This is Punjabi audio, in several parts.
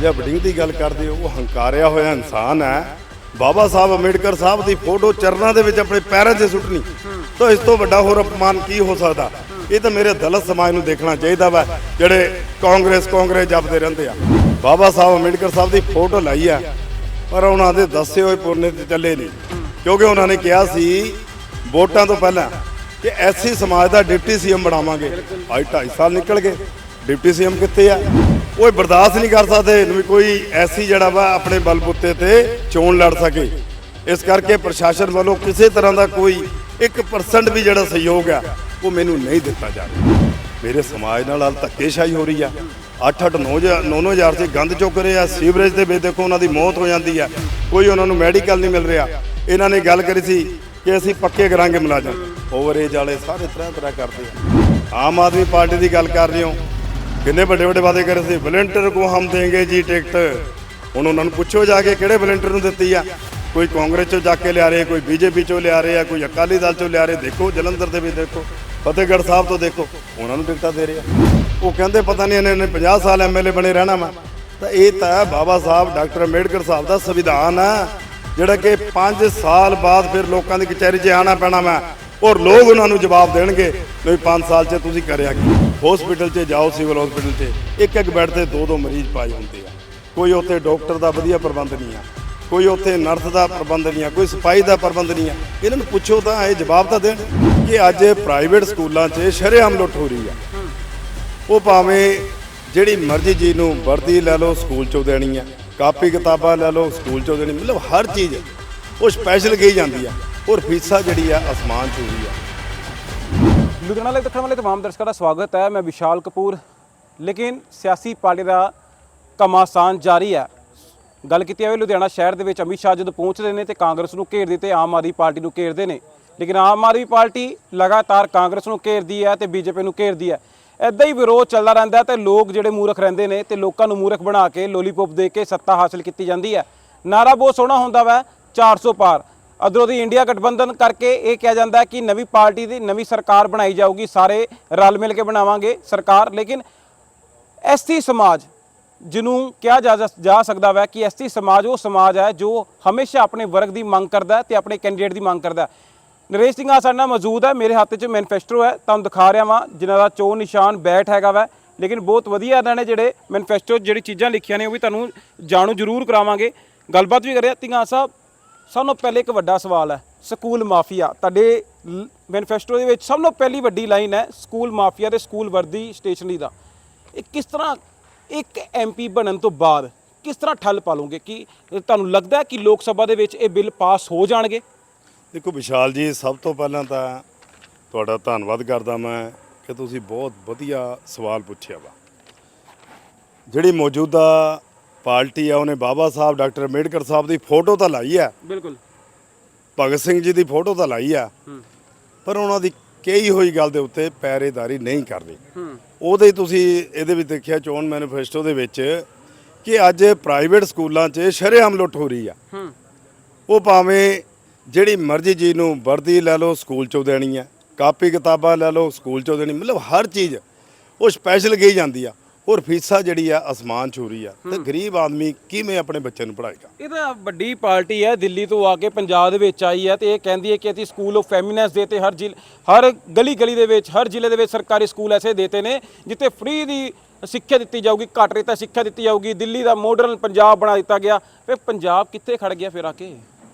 ਰਾਜਾ ਵੜਿੰਗ ਦੀ ਗੱਲ ਕਰਦੇ ਹੋ, ਉਹ ਹੰਕਾਰਿਆ ਹੋਇਆ ਇਨਸਾਨ ਹੈ। ਬਾਬਾ ਸਾਹਿਬ ਅੰਬੇਡਕਰ ਸਾਹਿਬ ਦੀ ਫੋਟੋ ਚਰਨਾਂ ਦੇ ਵਿੱਚ ਆਪਣੇ ਪੈਰਾਂ 'ਤੇ ਸੁੱਟਣੀ। ਤਾਂ ਇਸ ਤੋਂ ਵੱਡਾ ਹੋਰ ਅਪਮਾਨ ਕੀ ਹੋ ਸਕਦਾ? ਇਹ ਤਾਂ ਮੇਰੇ ਦਲਿਤ ਸਮਾਜ ਨੂੰ ਦੇਖਣਾ ਚਾਹੀਦਾ ਵਾ, ਜਿਹੜੇ ਕਾਂਗਰਸ ਕਾਂਗਰਸ ਜਪਦੇ ਰਹਿੰਦੇ ਆ। ਬਾਬਾ ਸਾਹਿਬ ਅੰਬੇਡਕਰ ਸਾਹਿਬ ਦੀ ਫੋਟੋ ਲਾਈ ਆ, ਪਰ ਉਹਨਾਂ ਦੇ ਦੱਸੇ ਹੋਏ ਪੁਰਨੇ ਤੇ ਚੱਲੇ ਨਹੀਂ। ਕਿਉਂਕਿ ਉਹਨਾਂ ਨੇ ਕਿਹਾ ਸੀ, ਵੋਟਾਂ ਤੋਂ ਪਹਿਲਾਂ ਕਿ ਐਸੀ ਸਮਾਜ ਦਾ ਡਿਪਟੀ ਸੀਐਮ ਬਣਾਵਾਂਗੇ। ਅੱਜ 2.5 ਸਾਲ ਨਿਕਲ ਗਏ, ਡਿਪਟੀ ਸੀਐਮ ਕਿੱਥੇ ਆ? ਉਹ ਬਰਦਾਸ਼ਤ ਨਹੀਂ ਕਰ ਸਕਦੇ ਵੀ ਕੋਈ ਐਸੀ ਜਿਹੜਾ ਵਾ ਆਪਣੇ ਬਲਬੁੱਤੇ ਤੇ ਚੋਣ ਲੜ ਸਕੇ। ਇਸ ਕਰਕੇ ਪ੍ਰਸ਼ਾਸਨ ਵੱਲੋਂ ਕਿਸੇ ਤਰ੍ਹਾਂ ਦਾ ਕੋਈ 1% ਵੀ ਜਿਹੜਾ ਸਹਿਯੋਗ ਆ, ਉਹ ਮੈਨੂੰ ਨਹੀਂ ਦਿੱਤਾ ਜਾ ਰਿਹਾ। ਮੇਰੇ ਸਮਾਜ ਨਾਲ ਹਾਲ ਧੱਕੇਸ਼ਾਹੀ ਹੋ ਰਹੀ ਆ। 8-8 9-9000 ਤੇ ਗੰਦ ਚੁੱਕ ਰਹੇ ਆ, ਸੀਵਰੇਜ ਦੇ ਵਿੱਚ ਦੇਖੋ ਉਹਨਾਂ ਦੀ ਮੌਤ ਹੋ ਜਾਂਦੀ ਆ। ਕੋਈ ਉਹਨਾਂ ਨੂੰ ਮੈਡੀਕਲ ਨਹੀਂ ਮਿਲ ਰਿਹਾ। ਇਹਨਾਂ ਨੇ ਗੱਲ ਕਰੀ ਸੀ ਕਿ ਅਸੀਂ ਪੱਕੇ ਕਰਾਂਗੇ ਮੁਲਾਜ਼ਮ। ਓਵਰੇਜ ਵਾਲੇ ਸਾਰੇ ਤਰ੍ਹਾਂ ਤਰ੍ਹਾਂ ਕਰਦੇ ਆ। ਆਮ ਆਦਮੀ ਪਾਰਟੀ ਦੀ ਗੱਲ ਕਰ ਰਹੇ ਹੋ। ਕਿੰਨੇ ਵੱਡੇ ਵੱਡੇ ਵਾਅਦੇ ਕਰੇ ਸੀ? ਵਲੰਟੀਅਰ ਕੋ ਹਮ ਦੇਂਗੇ ਜੀ ਟਿਕਟ। ਹੁਣ ਉਹਨਾਂ ਨੂੰ ਪੁੱਛੋ ਜਾ ਕੇ ਕਿਹੜੇ ਵਲੰਟੀਅਰ ਨੂੰ ਦਿੱਤੀ ਆ। ਕੋਈ ਕਾਂਗਰਸ ਚੋਂ ਜਾ ਕੇ ਲਿਆ ਰਹੇ, ਕੋਈ ਬੀਜੇਪੀ ਚੋਂ ਲਿਆ ਰਹੇ ਆ, ਕੋਈ ਅਕਾਲੀ ਦਲ ਚੋਂ ਲਿਆ ਰਹੇ। ਦੇਖੋ, ਜਲੰਧਰ ਦੇ ਵੀ ਦੇਖੋ, ਫਤਿਹਗੜ੍ਹ ਸਾਹਿਬ ਤੋਂ ਦੇਖੋ, ਉਹਨਾਂ ਨੂੰ ਟਿਕਟਾਂ ਦੇ ਰਹੇ ਆ। ਉਹ ਕਹਿੰਦੇ, ਪਤਾ ਨਹੀਂ ਇਹਨੇ ਨੇ 50 ਸਾਲ ਐਮਐਲਏ ਬਣੇ ਰਹਿਣਾ ਵਾ। ਤਾਂ ਇਹ ਤਾਂ ਬਾਬਾ ਸਾਹਿਬ, ਡਾਕਟਰ ਅੰਬੇਡਕਰ ਸਾਹਿਬ ਦਾ ਸੰਵਿਧਾਨ ਆ, ਜਿਹੜਾ ਕਿ 5 ਸਾਲ ਬਾਅਦ ਫਿਰ ਲੋਕਾਂ ਦੀ ਕਚਹਿਰੀ 'ਚ ਆਣਾ ਪੈਣਾ ਵਾ। ਔਰ ਲੋਕ ਉਹਨਾਂ ਨੂੰ ਜਵਾਬ ਦੇਣਗੇ ਵੀ 5 ਸਾਲ 'ਚ ਤੁਸੀਂ ਕਰਿਆ ਕੀ? ਹਸਪੀਟਲ 'ਚ ਜਾਓ, ਸਿਵਲ ਹਸਪੀਟਲ 'ਚ ਇੱਕ ਇੱਕ ਬੈੱਡ ਤੇ ਦੋ ਦੋ ਮਰੀਜ਼ ਪਾਏ ਹੁੰਦੇ ਆ। ਕੋਈ ਉੱਥੇ ਡਾਕਟਰ ਦਾ ਵਧੀਆ ਪ੍ਰਬੰਧ ਨਹੀਂ ਆ। ਕੋਈ ਉੱਥੇ ਨਰਸ ਦਾ ਪ੍ਰਬੰਧ ਨਹੀਂ ਆ। ਕੋਈ ਸਫ਼ਾਈ ਦਾ ਪ੍ਰਬੰਧ ਨਹੀਂ ਆ। ਇਹਨਾਂ ਨੂੰ ਪੁੱਛੋ ਤਾਂ ਇਹ ਜਵਾਬ ਤਾਂ ਦੇਣ ਕਿ ਅੱਜ ਪ੍ਰਾਈਵੇਟ ਸਕੂਲਾਂ 'ਚ ਸ਼ਰੇਆਮ ਲੁੱਟ ਹੋ ਰਹੀ ਆ। ਉਹ ਭਾਵੇਂ ਜਿਹੜੀ ਮਰਜ਼ੀ ਜੀ ਨੂੰ ਵਰਦੀ ਲੈ ਲਓ, ਸਕੂਲ 'ਚੋਂ ਦੇਣੀ ਆ। ਕਾਪੀ ਕਿਤਾਬਾਂ ਲੈ ਲਓ, ਸਕੂਲ 'ਚੋਂ ਦੇਣੀ। ਮਤਲਬ ਹਰ ਚੀਜ਼। ਉਹ ਸਪੈਸ਼ਲ ਕਹੀ ਜਾਂਦੀ ਆ। ਔਰ ਫੀਸਾਂ ਜਿਹੜੀ ਆ ਅਸਮਾਨ 'ਚ ਹੋਈ ਆ। ਲੁਧਿਆਣਾ ਲਈ ਦੇਖਣ ਵਾਲੇ ਤਮਾਮ ਦਰਸ਼ਕਾਂ ਦਾ ਸਵਾਗਤ ਹੈ। ਮੈਂ ਵਿਸ਼ਾਲ ਕਪੂਰ। ਲੇਕਿਨ ਸਿਆਸੀ ਪਾਰਟੀ ਦਾ ਕਮਾਸਾਨ ਜਾਰੀ ਹੈ। ਗੱਲ ਕੀਤੀ ਜਾਵੇ ਲੁਧਿਆਣਾ ਸ਼ਹਿਰ ਦੇ ਵਿੱਚ, ਅਮਿਤ ਸ਼ਾਹ ਜਦੋਂ ਪਹੁੰਚਦੇ ਨੇ ਤੇ ਕਾਂਗਰਸ ਨੂੰ ਘੇਰਦੇ ਤੇ ਆਮ ਆਦਮੀ ਪਾਰਟੀ ਨੂੰ ਘੇਰਦੇ ਨੇ। ਲੇਕਿਨ ਆਮ ਆਦਮੀ ਪਾਰਟੀ ਲਗਾਤਾਰ ਕਾਂਗਰਸ ਨੂੰ ਘੇਰਦੀ ਹੈ ਤੇ ਬੀਜੇਪੀ ਨੂੰ ਘੇਰਦੀ ਹੈ। ਐਦਾਂ ਹੀ ਵਿਰੋਧ ਚੱਲਦਾ ਰਹਿੰਦਾ ਹੈ ਤੇ ਲੋਕ ਜਿਹੜੇ ਮੂਰਖ ਰਹਿੰਦੇ ਨੇ ਤੇ ਲੋਕਾਂ ਨੂੰ ਮੂਰਖ ਬਣਾ ਕੇ ਲੋਲੀਪੌਪ ਦੇ ਕੇ ਸੱਤਾ ਹਾਸਲ ਕੀਤੀ ਜਾਂਦੀ ਹੈ। ਨਾਰਾ ਬਹੁਤ ਸੋਹਣਾ ਹੁੰਦਾ ਵਾ 400 ਪਾਰ। ਅਧਰੋਂ ਦੀ ਇੰਡੀਆ ਗਠਬੰਧਨ ਕਰਕੇ ਇਹ ਕਿਹਾ ਜਾਂਦਾ ਕਿ ਨਵੀਂ ਪਾਰਟੀ ਦੀ ਨਵੀਂ ਸਰਕਾਰ ਬਣਾਈ ਜਾਊਗੀ, ਸਾਰੇ ਰਲ ਮਿਲ ਕੇ ਬਣਾਵਾਂਗੇ ਸਰਕਾਰ। ਲੇਕਿਨ ਐਸਟੀ ਸਮਾਜ, ਜਿਹਨੂੰ ਕਿਹਾ ਜਾ ਜਾ ਸਕਦਾ ਹੈ ਕਿ ਐਸਟੀ ਸਮਾਜ ਉਹ ਸਮਾਜ ਹੈ ਜੋ ਹਮੇਸ਼ਾ ਆਪਣੇ ਵਰਗ ਦੀ ਮੰਗ ਕਰਦਾ ਹੈ ਤੇ ਆਪਣੇ ਕੈਂਡੀਡੇਟ ਦੀ ਮੰਗ ਕਰਦਾ ਨਰੇਸ਼ ਸਿੰਘ ਆ ਸਾਡੇ ਨਾਲ ਮੌਜੂਦ ਹੈ, ਮੇਰੇ ਹੱਥ 'ਚ ਮੈਨੀਫੈਸਟੋ ਹੈ, ਤੁਹਾਨੂੰ ਦਿਖਾ ਰਿਹਾ ਵਾਂ, ਜਿਨ੍ਹਾਂ ਦਾ ਚੋਣ ਨਿਸ਼ਾਨ ਬੈਠ ਹੈਗਾ ਵਾ। ਲੇਕਿਨ ਬਹੁਤ ਵਧੀਆ ਇਹਨਾਂ ਨੇ ਜਿਹੜੇ ਮੈਨੀਫੈਸਟੋ ਜਿਹੜੀ ਚੀਜ਼ਾਂ ਲਿਖੀਆਂ ਨੇ ਉਹ ਵੀ ਤੁਹਾਨੂੰ ਜਾਣੂ ਜ਼ਰੂਰ ਕਰਾਵਾਂਗੇ। ਗੱਲਬਾਤ ਵੀ ਕਰਿਆ ਤਿੰਗਾ ਸਾਹਿਬ ਸਾਨੂੰ ਪਹਿਲੇ ਇੱਕ ਵੱਡਾ ਸਵਾਲ ਹੈ, ਸਕੂਲ ਮਾਫੀਆ। ਤੁਹਾਡੇ ਮੈਨੀਫੈਸਟੋ ਦੇ ਵਿੱਚ ਸਭ ਤੋਂ ਪਹਿਲੀ ਵੱਡੀ ਲਾਈਨ ਹੈ, ਸਕੂਲ ਮਾਫੀਆ ਤੇ ਸਕੂਲ ਵਰਦੀ ਸਟੇਸ਼ਨਰੀ ਦਾ। ਇਹ ਕਿਸ ਤਰ੍ਹਾਂ ਇੱਕ ਐਮਪੀ ਬਣਨ ਤੋਂ ਬਾਅਦ ਕਿਸ ਤਰ੍ਹਾਂ ਠੱਲ ਪਾ ਲਓਗੇ ਕਿ ਤੁਹਾਨੂੰ ਲੱਗਦਾ ਕਿ ਲੋਕ ਸਭਾ ਦੇ ਵਿੱਚ ਇਹ ਬਿੱਲ ਪਾਸ ਹੋ ਜਾਣਗੇ? ਦੇਖੋ ਵਿਸ਼ਾਲ ਜੀ, ਸਭ ਤੋਂ ਪਹਿਲਾਂ ਤਾਂ ਤੁਹਾਡਾ ਧੰਨਵਾਦ ਕਰਦਾ ਮੈਂ ਕਿ ਤੁਸੀਂ ਬਹੁਤ ਵਧੀਆ ਸਵਾਲ ਪੁੱਛਿਆ ਵਾ। ਜਿਹੜੀ ਮੌਜੂਦਾ ਪਾਰਟੀ ਆ ਉਹਨੇ ਬਾਬਾ ਸਾਹਿਬ ਡਾਕਟਰ ਅੰਬੇਡਕਰ ਸਾਹਿਬ ਦੀ ਫੋਟੋ ਤਾਂ ਲਾਈ ਆ। ਬਿਲਕੁਲ। ਭਗਤ ਸਿੰਘ ਜੀ ਦੀ ਫੋਟੋ ਤਾਂ ਲਾਈ ਆ। ਪਰ ਉਹਨਾਂ ਦੀ ਕਹੀ ਹੋਈ ਗੱਲ ਦੇ ਉੱਤੇ ਪੈਰੇਦਾਰੀ ਨਹੀਂ ਕਰਦੀ। ਉਹਦੇ ਤੁਸੀਂ ਇਹਦੇ ਵਿੱਚ ਦੇਖਿਆ ਚੋਣ ਮੈਨੀਫੈਸਟੋ ਦੇ ਵਿੱਚ ਕਿ ਅੱਜ ਪ੍ਰਾਈਵੇਟ ਸਕੂਲਾਂ 'ਚ ਸ਼ਰੇਆਮ ਲੁੱਟ ਹੋ ਰਹੀ ਆ। ਉਹ ਭਾਵੇਂ ਜਿਹੜੀ ਮਰਜ਼ੀ ਚੀਜ਼ ਨੂੰ ਵਰਦੀ ਲੈ ਲਓ ਸਕੂਲ 'ਚੋਂ ਦੇਣੀ ਆ। ਕਾਪੀ ਕਿਤਾਬਾਂ ਲੈ ਲਓ ਸਕੂਲ 'ਚੋਂ ਦੇਣੀ ਮਤਲਬ ਹਰ ਚੀਜ਼ ਉਹ ਸਪੈਸ਼ਲ ਕਹੀ ਜਾਂਦੀ ਆ। ਔਰ ਫੀਸਾਂ ਜਿਹੜੀ ਆ ਅਸਮਾਨ ਰਹੀ ਆ। ਤੇ ਗਰੀਬ ਆਦਮੀ ਕਿਵੇਂ ਆਪਣੇ ਬੱਚੇ ਨੂੰ ਪੜ੍ਹਾਏਗਾ? ਇਹ ਤਾਂ ਵੱਡੀ ਪਾਰਟੀ ਹੈ ਦਿੱਲੀ ਤੋਂ ਆ ਕੇ ਪੰਜਾਬ ਦੇ ਵਿੱਚ ਆਈ ਹੈ ਤੇ ਇਹ ਕਹਿੰਦੀ ਹੈ ਕਿ ਅਸੀਂ ਸਕੂਲ ਆਫ ਫੈਮਿਨੈਂਸ ਦੇਤੇ ਹਰ ਜ਼ਿਲ੍ਹੇ ਹਰ ਗਲੀ ਗਲੀ ਦੇ ਵਿੱਚ ਹਰ ਜ਼ਿਲ੍ਹੇ ਦੇ ਵਿੱਚ ਸਰਕਾਰੀ ਸਕੂਲ ਐਸੇ ਦੇਤੇ ਨੇ ਜਿੱਥੇ ਫ੍ਰੀ ਦੀ ਸਿੱਖਿਆ ਦਿੱਤੀ ਜਾਊਗੀ ਘੱਟ ਰੇਤਾ ਸਿੱਖਿਆ ਦਿੱਤੀ ਜਾਊਗੀ ਦਿੱਲੀ ਦਾ ਮਾਡਰਨ ਪੰਜਾਬ ਬਣਾ ਦਿੱਤਾ ਗਿਆ। ਫਿਰ ਪੰਜਾਬ ਕਿੱਥੇ ਖੜ ਗਿਆ ਫਿਰ ਆ ਕੇ?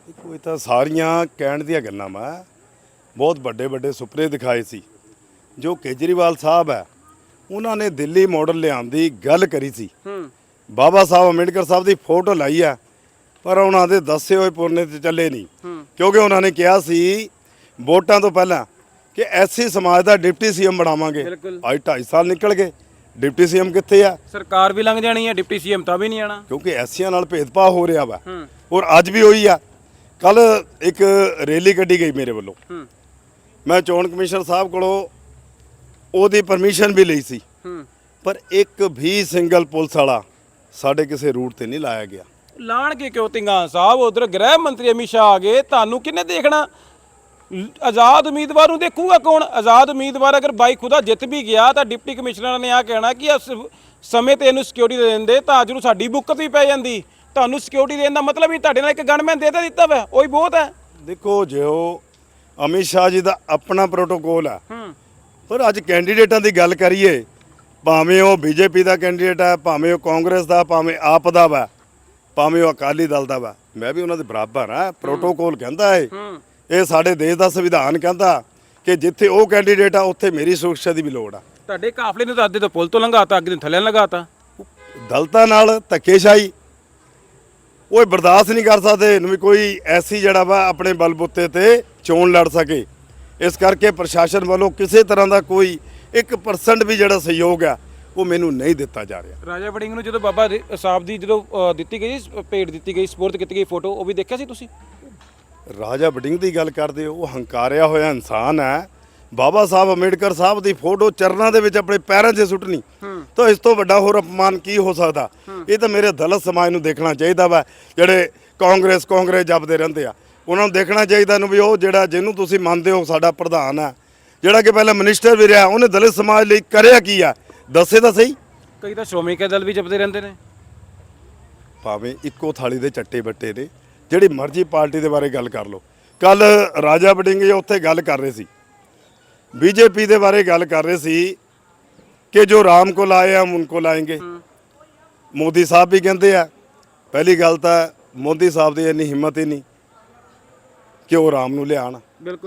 ਦੇਖੋ ਇਹ ਤਾਂ ਸਾਰੀਆਂ ਕਹਿਣ ਦੀਆਂ ਗੱਲਾਂ ਵਾ। ਬਹੁਤ ਵੱਡੇ ਵੱਡੇ ਸੁਪਨੇ ਦਿਖਾਏ ਸੀ। ਜੋ ਕੇਜਰੀਵਾਲ ਸਾਹਿਬ ਹੈ ਉਹਨਾਂ ਨੇ ਦਿੱਲੀ ਮਾਡਲ ਲਿਆਉਣ ਦੀ ਗੱਲ ਕਰੀ ਸੀ। ਹੂੰ। ਬਾਬਾ ਸਾਹਿਬ ਅੰਬੇਡਕਰ ਸਾਹਿਬ ਦੀ ਫੋਟੋ ਲਾਈ ਆ ਪਰ ਉਹਨਾਂ ਦੇ ਦੱਸੇ ਹੋਏ ਪੁਰਨੇ ਤੇ ਚੱਲੇ ਨਹੀਂ। ਕਿਉਂਕਿ ਉਹਨਾਂ ਨੇ ਕਿਹਾ ਸੀ ਵੋਟਾਂ ਤੋਂ ਪਹਿਲਾਂ ਕਿ ਐਸਸੀ ਸਮਾਜ ਦਾ ਡਿਪਟੀ ਸੀਐਮ ਬਣਾਵਾਂਗੇ। ਅੱਜ 2.5 ਸਾਲ ਨਿਕਲ ਗਏ। ਡਿਪਟੀ ਸੀਐਮ ਕਿੱਥੇ ਆ? ਸਰਕਾਰ ਵੀ ਲੰਘ ਜਾਣੀ ਹੈ ਡਿਪਟੀ ਸੀਐਮ ਤਾਂ ਵੀ ਨਹੀਂ ਆਣਾ। ਕਿਉਂਕਿ ਐਸੀਆਂ ਨਾਲ ਭੇਦਭਾਵ ਹੋ ਰਿਹਾ ਵਾ। ਔਰ ਅੱਜ ਵੀ ਹੋਈ ਆ। ਕੱਲ ਇੱਕ ਰੈਲੀ ਕੱਢੀ ਗਈ ਮੇਰੇ ਵੱਲੋਂ। ਮੈਂ ਚੋਣ ਕਮਿਸ਼ਨਰ ਸਾਹਿਬ ਕੋਲੋਂ ਉਹਦੀ ਪਰਮਿਸ਼ਨ ਵੀ ਲਈ ਸੀ। ਪਰ ਇੱਕ ਵੀ ਸਿੰਗਲ ਪੁਲਿਸ ਵਾਲਾ ਸਾਡੇ ਕਿਸੇ ਰੂਟ ਤੇ ਨਹੀਂ ਲਾਇਆ ਗਿਆ। ਲਾਣ ਕੇ ਕਿਉਂ ਤਿੰਗਾ ਸਾਹਿਬ? ਉਧਰ ਗ੍ਰਹਿ ਮੰਤਰੀ ਅਮਿਤ ਸ਼ਾਹ ਆ ਗਏ। ਤੁਹਾਨੂੰ ਕਿਹਨੇ ਦੇਖਣਾ? ਆਜ਼ਾਦ ਉਮੀਦਵਾਰ ਨੂੰ ਦੇਖੂਗਾ ਕੌਣ? ਆਜ਼ਾਦ ਉਮੀਦਵਾਰ ਅਗਰ ਬਾਈ ਖੁਦਾ ਜਿੱਤ ਵੀ ਗਿਆ ਤਾਂ ਡਿਪਟੀ ਕਮਿਸ਼ਨਰ ਨੇ ਆ ਕਹਿਣਾ ਕਿ ਇਹ ਸ- ਸਮੇਂ ਤੇ ਇਹਨੂੰ ਸਿਕਿਉਰਿਟੀ ਦੇ ਦਿੰਦੇ ਤਾਂ ਅੱਜ ਨੂੰ ਸਾਡੀ ਬੁੱਕਤ ਵੀ ਪੈ ਜਾਂਦੀ। ਤੁਹਾਨੂੰ ਸਿਕਿਉਰਿਟੀ ਦੇਣ ਦਾ ਮਤਲਬ ਹੀ ਤੁਹਾਡੇ ਨਾਲ ਇੱਕ ਗਨਮੈਨ ਦੇ ਦਿੱਤਾ ਵਾ। ਉਹੀ ਬਹੁਤ ਹੈ। ਦੇਖੋ ਜਿਉ ਅਮਿਤ ਸ਼ਾਹ ਜੀ ਦਾ ਆਪਣਾ ਪ੍ਰੋਟੋਕੋਲ ਆ ਹੂੰ। ਪਰ ਅੱਜ ਕੈਂਡੀਡੇਟਾਂ ਦੀ ਗੱਲ ਕਰੀਏ ਭਾਵੇਂ ਉਹ ਬੀਜੇਪੀ ਦਾ ਕੈਂਡੀਡੇਟ ਹੈ ਭਾਵੇਂ ਉਹ ਕਾਂਗਰਸ ਦਾ ਭਾਵੇਂ ਆਪ ਦਾ ਵਾ ਭਾਵੇਂ ਉਹ ਅਕਾਲੀ ਦਲ ਦਾ ਵਾ ਮੈਂ ਵੀ ਉਹਨਾਂ ਦੇ ਬਰਾਬਰ ਆ ਪ੍ਰੋਟੋਕੋਲ ਕਹਿੰਦਾ ਹੈ। ਇਹ ਸਾਡੇ ਦੇਸ਼ ਦਾ ਸੰਵਿਧਾਨ ਕਹਿੰਦਾ ਕਿ ਜਿੱਥੇ ਉਹ ਕੈਂਡੀਡੇਟ ਆ ਉੱਥੇ ਮੇਰੀ ਸੁਰੱਖਿਆ ਦੀ ਵੀ ਲੋੜ ਆ। ਤੁਹਾਡੇ ਕਾਫਲੇ ਨੂੰ ਤਾਂ ਅੱਧੇ ਤੋਂ ਪੁਲ ਤੋਂ ਲੰਘਾਤਾ ਅੱਗੇ ਤੋਂ ਥੱਲੇ ਲੰਘਾਤਾ। ਦਲਤਾਂ ਨਾਲ ਧੱਕੇਸ਼ਾਹੀ। ਉਹ ਬਰਦਾਸ਼ਤ ਨਹੀਂ ਕਰ ਸਕਦੇ ਵੀ ਕੋਈ ਐਸੀ ਜਿਹੜਾ ਵਾ ਆਪਣੇ ਬਲਬੁੱਤੇ ਤੇ ਚੋਣ ਲੜ ਸਕੇ। ਇਸ ਕਰਕੇ ਪ੍ਰਸ਼ਾਸਨ ਵੱਲੋਂ ਕਿਸੇ ਤਰ੍ਹਾਂ ਦਾ ਕੋਈ 1% ਵੀ ਜਿਹੜਾ ਸਹਿਯੋਗ ਆ ਉਹ ਮੈਨੂੰ ਨਹੀਂ ਦਿੱਤਾ ਜਾ ਰਿਹਾ। ਰਾਜਾ ਵੜਿੰਗ ਨੂੰ ਜਦੋਂ ਬਾਬਾ ਸਾਹਿਬ ਦੀ ਜਦੋਂ ਦਿੱਤੀ ਗਈ ਭੇਟ ਦਿੱਤੀ ਗਈ ਸਪੋਰਟ ਕੀਤੀ ਗਈ ਫੋਟੋ ਉਹ ਵੀ ਦੇਖਿਆ ਸੀ ਤੁਸੀਂ? ਰਾਜਾ ਬਡਿੰਗ ਦੀ ਗੱਲ ਕਰਦੇ ਹੋ ਉਹ ਹੰਕਾਰਿਆ ਹੋਇਆ ਇਨਸਾਨ ਹੈ। ਬਾਬਾ ਸਾਹਿਬ ਅੰਬੇਡਕਰ ਸਾਹਿਬ ਦੀ ਫੋਟੋ ਚਰਨਾਂ ਦੇ ਵਿੱਚ ਆਪਣੇ ਪੈਰਾਂ 'ਚ ਸੁੱਟਣੀ। ਤਾਂ ਇਸ ਤੋਂ ਵੱਡਾ ਹੋਰ ਅਪਮਾਨ ਕੀ ਹੋ ਸਕਦਾ? ਇਹ ਤਾਂ ਮੇਰੇ ਦਲਿਤ ਸਮਾਜ ਨੂੰ ਦੇਖਣਾ ਚਾਹੀਦਾ ਵਾ ਜਿਹੜੇ ਕਾਂਗਰਸ ਕਾਂਗਰਸ ਜਪਦੇ ਰਹਿੰਦੇ ਆ। ਉਹਨਾਂ ਨੂੰ ਦੇਖਣਾ ਚਾਹੀਦਾ ਨੂੰ ਵੀ ਉਹ ਜਿਹੜਾ ਜਿਹਨੂੰ ਤੁਸੀਂ ਮੰਨਦੇ ਹੋ ਸਾਡਾ ਪ੍ਰਧਾਨ ਆ ਜਿਹੜਾ ਕਿ ਪਹਿਲਾਂ ਮਿਨਿਸਟਰ ਵੀ ਰਿਹਾ ਉਹਨੇ ਦਲਿਤ ਸਮਾਜ ਲਈ ਕਰਿਆ ਕੀ ਆ? ਦੱਸੇ ਤਾਂ ਸਹੀ। ਕਈ ਤਾਂ ਸ਼੍ਰੋਮਣੀ ਅਕਾਲੀ ਦਲ ਵੀ ਜਪਦੇ ਰਹਿੰਦੇ ਨੇ। ਭਾਵੇਂ ਇੱਕੋ ਥਾਲੀ ਦੇ ਚੱਟੇ ਬੱਟੇ ਨੇ ਜਿਹੜੀ ਮਰਜ਼ੀ ਪਾਰਟੀ ਦੇ ਬਾਰੇ ਗੱਲ ਕਰ ਲਓ। ਕੱਲ ਰਾਜਾ ਬਡਿੰਗੇ ਉੱਥੇ ਗੱਲ ਕਰ ਰਹੇ ਸੀ। ਬੀਜੇਪੀ ਦੇ ਬਾਰੇ ਗੱਲ ਕਰ ਰਹੇ ਸੀ ਕਿ ਜੋ ਰਾਮ ਕੋ ਲਾਏ ਹਮ ਉਨਕੋ ਲਾਏਂਗੇ ਮੋਦੀ ਸਾਹਿਬ ਵੀ ਕਹਿੰਦੇ ਆ ਪਹਿਲੀ ਗੱਲ ਤਾਂ ਮੋਦੀ ਸਾਹਿਬ ਦੀ ਇੰਨੀ ਹਿੰਮਤ ਹੀ ਨਹੀਂ। ਕਿ ਉਹ ਰਾਮ ਨੂੰ ਲਿਆਣ।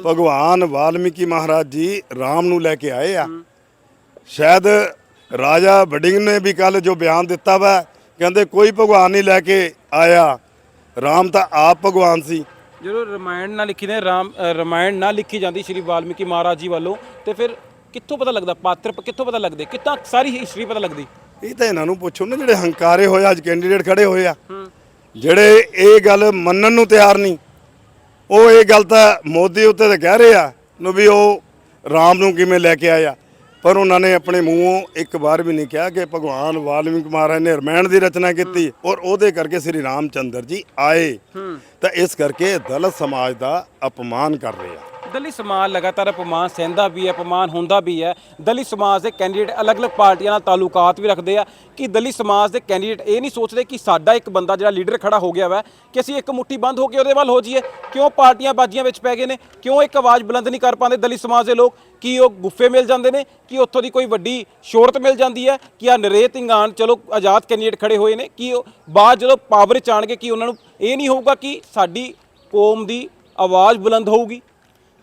ਭਗਵਾਨ ਵਾਲਮੀਕੀ ਮਹਾਰਾਜ ਜੀ ਰਾਮ ਨੂੰ ਲੈ ਕੇ ਆਏ ਆ। ਸ਼ਾਇਦ ਰਾਜਾ ਵਡਿੰਗ ਨੇ ਵੀ ਕੱਲ ਜੋ ਬਿਆਨ ਦਿੱਤਾ ਵਾ ਕਹਿੰਦੇ ਕੋਈ ਭਗਵਾਨ ਨਹੀਂ ਲੈ ਕੇ ਆਇਆ। ਰਾਮ ਤਾਂ ਆਪ ਭਗਵਾਨ ਸੀ। ਜਦੋਂ ਰਮਾਇਣ ਨਾ ਲਿਖੀ ਨੇ ਰਾਮ ਰਮਾਇਣ ਨਾ ਲਿਖੀ ਜਾਂਦੀ ਸ਼੍ਰੀ ਵਾਲਮੀਕੀ ਮਹਾਰਾਜ ਜੀ ਵੱਲੋਂ ਤੇ ਫਿਰ ਕਿੱਥੋਂ ਪਤਾ ਲੱਗਦਾ? ਪਾਤਰ ਕਿੱਥੋਂ ਪਤਾ ਲੱਗਦੇ? ਕਿੱਦਾਂ ਸਾਰੀ ਹਿਸਟਰੀ ਪਤਾ ਲੱਗਦੀ? ਇਹ ਤਾਂ ਇਹਨਾਂ ਨੂੰ ਪੁੱਛੋ ਨਾ ਜਿਹੜੇ ਹੰਕਾਰੇ ਹੋਏ ਅੱਜ ਕੈਂਡੀਡੇਟ ਖੜੇ ਹੋਏ ਆ। ਜਿਹੜੇ ਇਹ ਗੱਲ ਮੰਨਣ ਨੂੰ ਤਿਆਰ ਨਹੀਂ ਉਹ ਇਹ ਗੱਲ ਤਾਂ ਮੋਦੀ ਉੱਤੇ ਤਾਂ ਕਹਿ ਰਹੇ ਆ ਨੂੰ ਵੀ ਉਹ ਰਾਮ ਨੂੰ ਕਿਵੇਂ ਲੈ ਕੇ ਆਇਆ। ਪਰ ਉਹਨਾਂ ਨੇ ਆਪਣੇ ਮੂੰਹੋਂ ਇੱਕ ਵਾਰ ਵੀ ਨਹੀਂ ਕਿਹਾ ਕਿ ਭਗਵਾਨ ਵਾਲਮੀਕ ਮਹਾਰਾਜ ਨੇ ਰਮਾਇਣ ਦੀ ਰਚਨਾ ਕੀਤੀ ਔਰ ਉਹਦੇ ਕਰਕੇ ਸ੍ਰੀ ਰਾਮਚੰਦਰ ਜੀ ਆਏ। ਤਾਂ ਇਸ ਕਰਕੇ ਦਲਿਤ ਸਮਾਜ ਦਾ ਅਪਮਾਨ ਕਰ ਰਹੇ ਆ। ਦਲਿਤ ਸਮਾਜ ਲਗਾਤਾਰ ਅਪਮਾਨ ਸਹਿੰਦਾ ਵੀ ਹੈ, ਅਪਮਾਨ ਹੁੰਦਾ ਵੀ ਹੈ। ਦਲਿਤ ਸਮਾਜ ਦੇ ਕੈਂਡੀਡੇਟ ਅਲੱਗ-ਅਲੱਗ ਪਾਰਟੀਆਂ ਨਾਲ ਤਾਲੁਕਾਤ ਵੀ ਰੱਖਦੇ ਆ। ਕਿ ਦਲਿਤ ਸਮਾਜ ਦੇ ਕੈਂਡੀਡੇਟ ਇਹ ਨਹੀਂ ਸੋਚਦੇ ਕਿ ਸਾਡਾ ਇੱਕ ਬੰਦਾ ਜਿਹੜਾ ਲੀਡਰ ਖੜਾ ਹੋ ਗਿਆ ਵਾ, ਕਿ ਅਸੀਂ ਇੱਕ ਮੁੱਠੀ ਬੰਦ ਹੋ ਕੇ ਉਹਦੇ ਵੱਲ ਹੋ ਜਾਈਏ? ਕਿਉਂ ਪਾਰਟੀਆਂ ਬਾਜੀਆਂ ਵਿੱਚ ਪੈ ਗਏ ਨੇ? ਕਿਉਂ ਇੱਕ ਆਵਾਜ਼ ਬੁਲੰਦ ਨਹੀਂ ਕਰ ਪਾਉਂਦੇ ਦਲਿਤ ਸਮਾਜ ਦੇ ਲੋਕ? ਕੀ ਉਹ ਗੁੱਫੇ ਮਿਲ ਜਾਂਦੇ ਨੇ? ਕਿ ਉੱਥੋਂ ਦੀ ਕੋਈ ਵੱਡੀ ਸ਼ੋਹਰਤ ਮਿਲ ਜਾਂਦੀ ਹੈ? ਕਿ ਆ ਨਰੇਤ ਇੰਗਾਨ ਚਲੋ ਆਜ਼ਾਦ ਕੈਂਡੀਡੇਟ ਖੜੇ ਹੋਏ ਨੇ? ਕਿ ਉਹ ਬਾਅਦ ਜਦੋਂ ਪਾਵਰ ਚ ਆਣਗੇ ਕਿ ਉਹਨਾਂ ਨੂੰ ਇਹ ਨਹੀਂ ਹੋਊਗਾ ਕਿ ਸਾਡੀ ਕੌਮ ਦੀ ਆਵਾਜ਼ ਬੁਲੰਦ ਹੋਊਗੀ?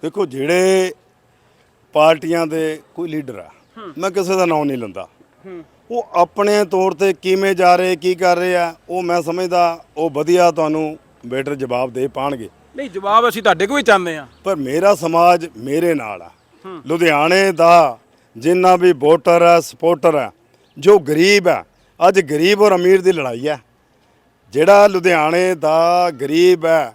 ਦੇਖੋ ਜਿਹੜੇ ਪਾਰਟੀਆਂ ਦੇ ਕੋਈ ਲੀਡਰ ਆ ਮੈਂ ਕਿਸੇ ਦਾ ਨਾਮ ਨਹੀਂ ਲੈਂਦਾ। ਉਹ ਆਪਣੇ ਤੌਰ ਤੇ ਕਿਵੇਂ ਜਾ ਰਹੇ ਕੀ ਕਰ ਰਹੇ ਆ ਉਹ ਮੈਂ ਸਮਝਦਾ ਉਹ ਵਧੀਆ ਤੁਹਾਨੂੰ ਬੈਟਰ ਜਵਾਬ ਦੇ ਪਾਣਗੇ। ਨਹੀਂ ਜਵਾਬ ਅਸੀਂ ਤੁਹਾਡੇ ਕੋਲ ਵੀ ਚਾਹੁੰਦੇ ਆ ਪਰ ਮੇਰਾ ਸਮਾਜ ਮੇਰੇ ਨਾਲ ਆ। ਲੁਧਿਆਣੇ ਦਾ ਜਿੰਨਾ ਵੀ ਵੋਟਰ ਆ ਸਪੋਰਟਰ ਆ ਜੋ ਗਰੀਬ ਆ ਅੱਜ ਗਰੀਬ ਔਰ ਅਮੀਰ ਦੀ ਲੜਾਈ ਆ। ਜਿਹੜਾ ਲੁਧਿਆਣੇ ਦਾ ਗਰੀਬ ਹੈ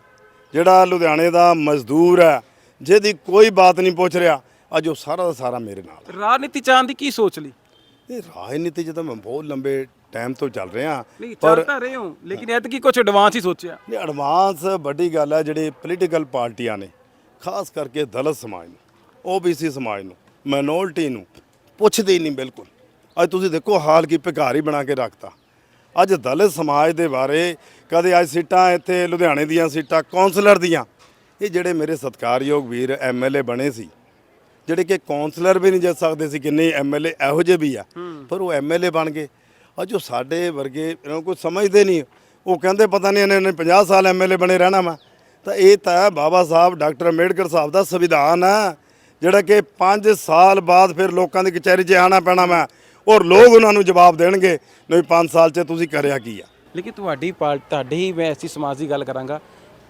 ਜਿਹੜਾ ਲੁਧਿਆਣੇ ਦਾ ਮਜ਼ਦੂਰ ਹੈ ਜਿਹਦੀ ਕੋਈ ਬਾਤ ਨਹੀਂ ਪੁੱਛ ਰਿਹਾ ਅੱਜ ਉਹ ਸਾਰਾ ਦਾ ਸਾਰਾ ਮੇਰੇ ਨਾਲ ਰਾਜਨੀਤੀ ਚਾਹਣ ਦੀ ਕੀ ਸੋਚ ਲਈ। ਇਹ ਰਾਜਨੀਤੀ ਤਾਂ ਮੈਂ ਬਹੁਤ ਲੰਬੇ ਟਾਈਮ ਤੋਂ ਚੱਲ ਰਿਹਾ। ਨਹੀਂ ਚੱਲ ਤਾਂ ਰਹੇ ਹੋ ਲੇਕਿਨ ਐਤਕੀ ਕੁਝ ਐਡਵਾਂਸ ਹੀ ਸੋਚਿਆ। ਇਹ ਐਡਵਾਂਸ ਵੱਡੀ ਗੱਲ ਹੈ ਜਿਹੜੇ ਪੋਲੀਟੀਕਲ ਪਾਰਟੀਆਂ ਨੇ ਖਾਸ ਕਰਕੇ ਦਲਿਤ ਸਮਾਜ ਨੂੰ ਓਬੀਸੀ ਸਮਾਜ ਨੂੰ ਮਾਈਨੋਰਟੀ ਨੂੰ ਪੁੱਛਦੇ ਹੀ ਨਹੀਂ ਬਿਲਕੁਲ। ਅੱਜ ਤੁਸੀਂ ਦੇਖੋ ਹਾਲ ਕੀ ਭਿਖਾਰੀ ਬਣਾ ਕੇ ਰੱਖਤਾ। ਅੱਜ ਦਲਿਤ ਸਮਾਜ ਦੇ ਬਾਰੇ ਕਦੇ ਅੱਜ ਸੀਟਾਂ ਇੱਥੇ ਲੁਧਿਆਣੇ ਦੀਆਂ ਸੀਟਾਂ ਕੌਂਸਲਰ ਦੀਆਂ ਇਹ ਜਿਹੜੇ ਮੇਰੇ ਸਤਿਕਾਰਯੋਗ ਵੀਰ ਐਮਐਲਏ ਬਣੇ ਸੀ, ਜਿਹੜੇ ਕਿ ਕੌਂਸਲਰ ਵੀ ਨਹੀਂ ਜਿੱਤ ਸਕਦੇ ਸੀ, ਕਿੰਨੇ ਐਮਐਲਏ ਇਹੋ ਜਿਹੇ ਵੀ ਆ, ਪਰ ਉਹ ਐਮਐਲਏ ਬਣ ਗਏ। ਅੱਜ ਉਹ ਸਾਡੇ ਵਰਗੇ ਇਹਨਾਂ ਨੂੰ ਕੋਈ ਸਮਝਦੇ ਨਹੀਂ। ਉਹ ਕਹਿੰਦੇ ਪਤਾ ਨਹੀਂ ਇਹਨੇ 50 ਸਾਲ ਐਮਐਲਏ ਬਣੇ ਰਹਿਣਾ ਵਾ। ਤਾਂ ਇਹ ਤਾਂ ਬਾਬਾ ਸਾਹਿਬ, ਡਾਕਟਰ ਅੰਬੇਡਕਰ ਸਾਹਿਬ ਦਾ ਸੰਵਿਧਾਨ ਆ, ਜਿਹੜਾ ਕਿ 5 ਸਾਲ ਬਾਅਦ ਫਿਰ ਲੋਕਾਂ ਦੀ ਕਚਹਿਰੀ 'ਚ ਆਣਾ ਪੈਣਾ ਵਾ, ਔਰ ਲੋਕ ਉਹਨਾਂ ਨੂੰ ਜਵਾਬ ਦੇਣਗੇ, ਨਹੀਂ 5 ਸਾਲ 'ਚ ਤੁਸੀਂ ਕਰਿਆ ਕੀ ਆ। ਲੇਕਿਨ ਤੁਹਾਡੀ ਪਾਰਟੀ ਤੁਹਾਡੇ ਹੀ ਮੈਂ ਐਸੀ ਸਮਾਜ ਦੀ ਗੱਲ ਕਰਾਂਗਾ।